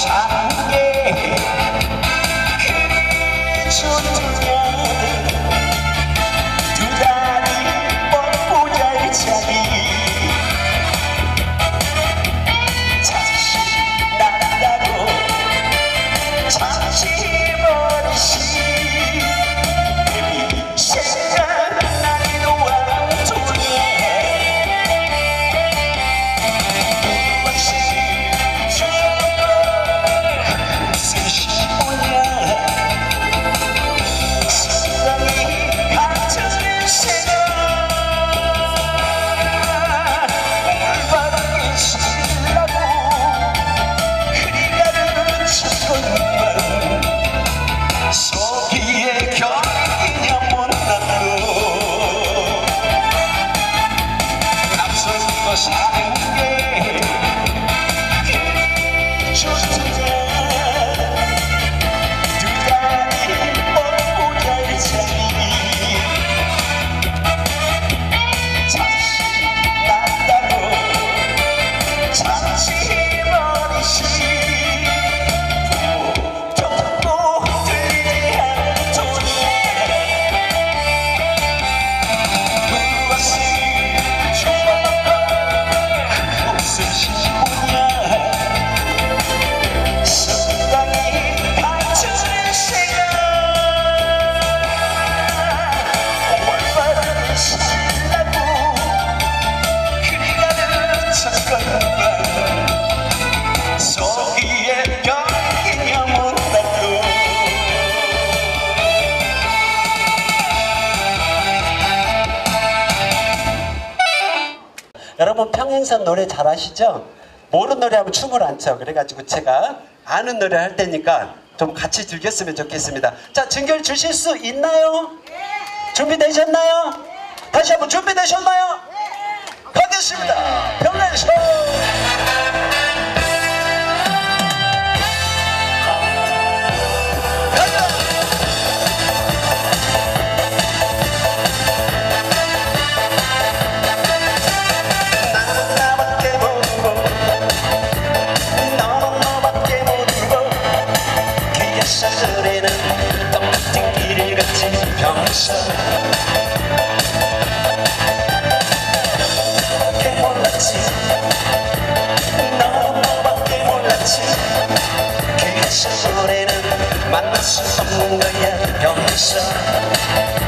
Russia. 여러분 평행선 노래 잘 아시죠? 모르는 노래 하면 춤을 안 춰. 그래가지고 제가 아는 노래 할 테니까 좀 같이 즐겼으면 좋겠습니다. 자, 증결 주실 수 있나요? 준비되셨나요? 다시 한번 준비되셨나요? 가겠습니다. 경서 너밖에 몰랐지 그 밖에 몰랐지. 그래서 는 만날 수 없는 거야 경서